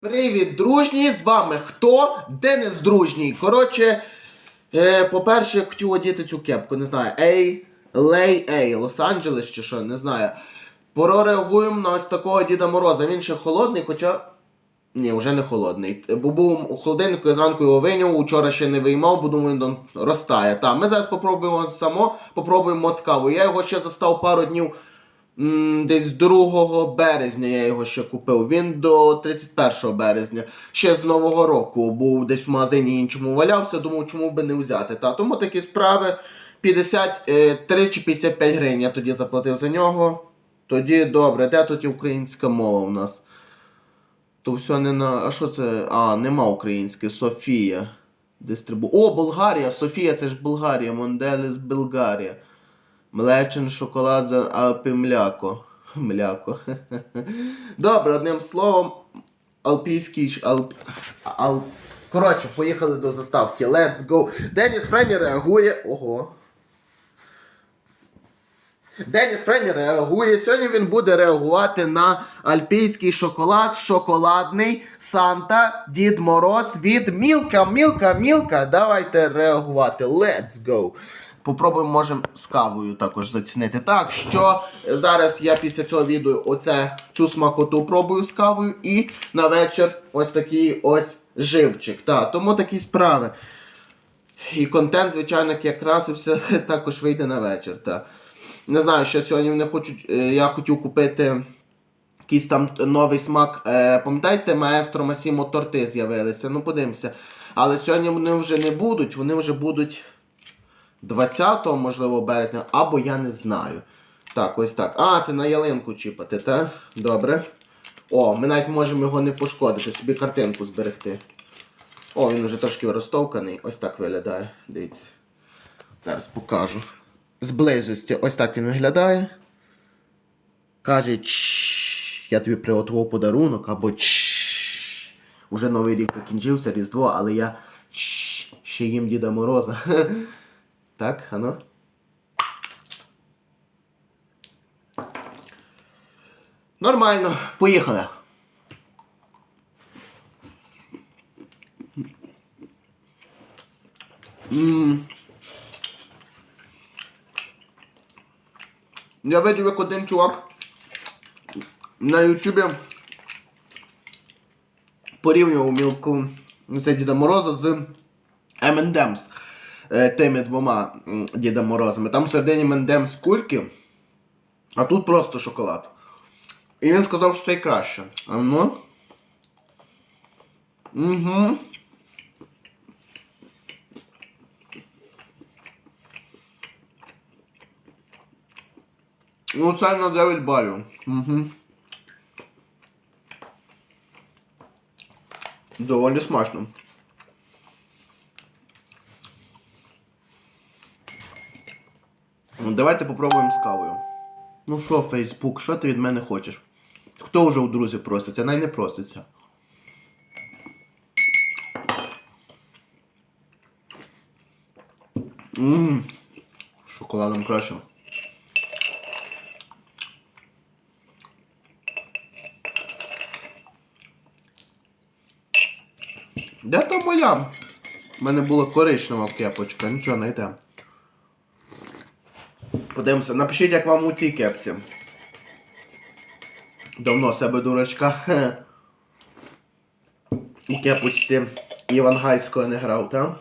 Привіт, дружні! З вами хто? Денис Дружній. Коротше, е, по-перше, хотів одіти цю кепку, не знаю. Ей, Лей Ей, Лос-Анджелес чи що, не знаю. Прореагуємо на ось такого Діда Мороза. Він ще холодний, хоча. Ні, вже не холодний. Бо був у холодильнику, я зранку його вийняв, учора ще не виймав, бо думаю, він розтає. Так, ми зараз попробуємо само, попробуємо з кавою. Я його ще застав пару днів. Десь 2 березня я його ще купив. Він до 31 березня. Ще з Нового року був десь в магазині іншому валявся, думав, чому би не взяти. Та, тому такі справи 53 чи 55 гривень я тоді заплатив за нього. Тоді добре, де тут українська мова в нас? То все не на. А що це? А, нема української. Софія. Дистрибу. О, Болгарія! Софія, це ж Болгарія. Монделес Болгарія. Млечен шоколад за Алпі мляко. Мляко. Добре, одним словом, алпійський ш- алп... Коротше, поїхали до заставки. Let's go. Деніс Френі реагує. Ого. Деніс Френі реагує. Сьогодні він буде реагувати на альпійський шоколад, шоколадний Санта Дід Мороз від Мілка, Мілка, Мілка. Давайте реагувати. Let's go. Попробуємо, можемо з кавою також зацінити. Так що зараз я після цього відео оце, цю смакоту пробую з кавою і на вечір ось такий ось живчик. Так, тому такі справи. І контент, звичайно, як я красився, також вийде на вечір. Та. Не знаю, що сьогодні вони хочуть. е, Я хотів купити якийсь там новий смак. Е, пам'ятаєте, маестро Масімо торти з'явилися. Ну, подивимося. Але сьогодні вони вже не будуть, вони вже будуть 20 можливо, березня, або я не знаю. Так, ось так. А, це на ялинку чіпати, так? Добре. О, ми навіть можемо його не пошкодити, собі картинку зберегти. О, він вже трошки розтовканий. Ось так виглядає. Дивіться. Зараз покажу. З близості. Ось так він виглядає. Каже, я тобі приготував подарунок, або «Чш, Уже новий рік закінчився, Різдво, але я ще їм Діда Мороза. Так, ано. Нормально, поїхали. М. Я видів, як один чувак на Ютубі порівнював мілку ну, це Діда Мороза з M&M's тими двома м, Діда Морозами. Там всередині M&M's кульки, а тут просто шоколад. І він сказав, що це краще. А ну. Угу. Ну, це на 9 балів. Угу. Доволі смачно. Давайте попробуємо з кавою. Ну що, Фейсбук, що ти від мене хочеш? Хто вже у друзі проситься? Най не проситься. Ммм. Шоколадом краще. Де то моя? У мене була коричнева кепочка, нічого не йде. Подивимося, напишіть, як вам у цій кепці. Давно себе дурачка. У кепочці Івангайського не грав, так?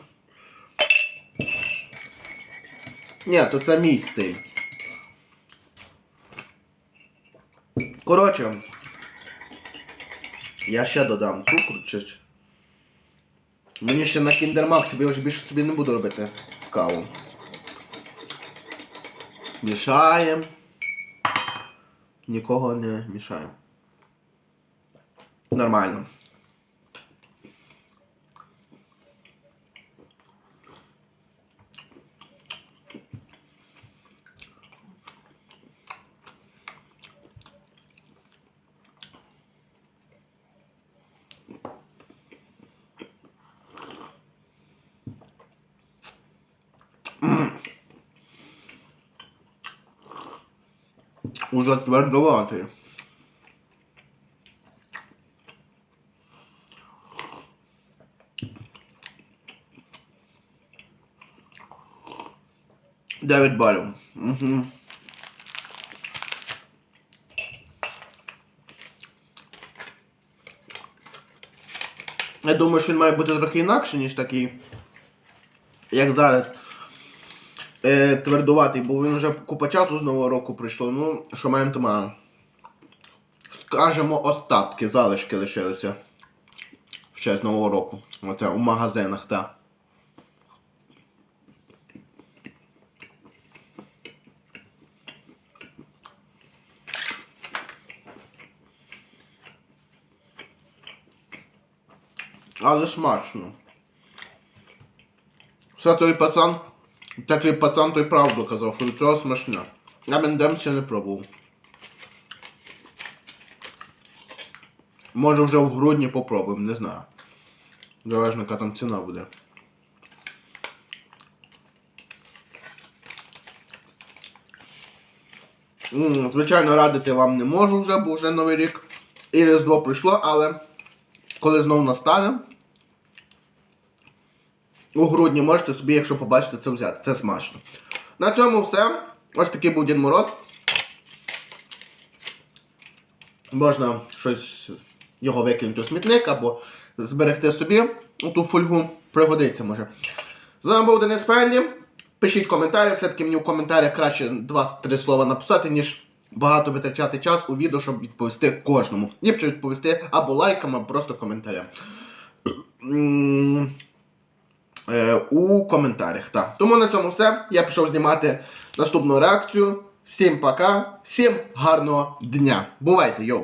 Ні, то це мій стиль. Коротше, я ще додам цукру чи. Мені ще на кіндермаксі, бо я вже більше собі не буду робити каву. Мішаємо. Нікого не мішаємо. Нормально. Уже затвердувати. Дев'ять балів. Угу. Я думаю, що він має бути трохи інакше, ніж такий, як зараз. Е, твердуватий, бо він вже купа часу з нового року прийшло. Ну, що маємо, то маємо. Скажемо, остатки, залишки лишилися. Ще з нового року. Оце у магазинах, так. Але смачно. Все той пацан, та той пацан той правду казав, що від цього смачне. Я мендем ще не пробував. Може вже в грудні попробуємо, не знаю. Залежно, яка там ціна буде. Звичайно, радити вам не можу вже, бо вже новий рік. І Різдво прийшло, але коли знов настане, у грудні можете собі, якщо побачите, це взяти. Це смачно. На цьому все. Ось такий був Дід Мороз. Можна щось його викинути у смітник або зберегти собі у ту фольгу. Пригодиться може. З вами був Денис Френлі. Пишіть коментарі, все-таки мені в коментарях краще 2-3 слова написати, ніж багато витрачати час у відео, щоб відповісти кожному. Ліпше відповісти або лайком, або просто коментарям. Е, у коментарях. Так. Тому на цьому все. Я пішов знімати наступну реакцію. Всім пока, всім гарного дня. Бувайте, йоу!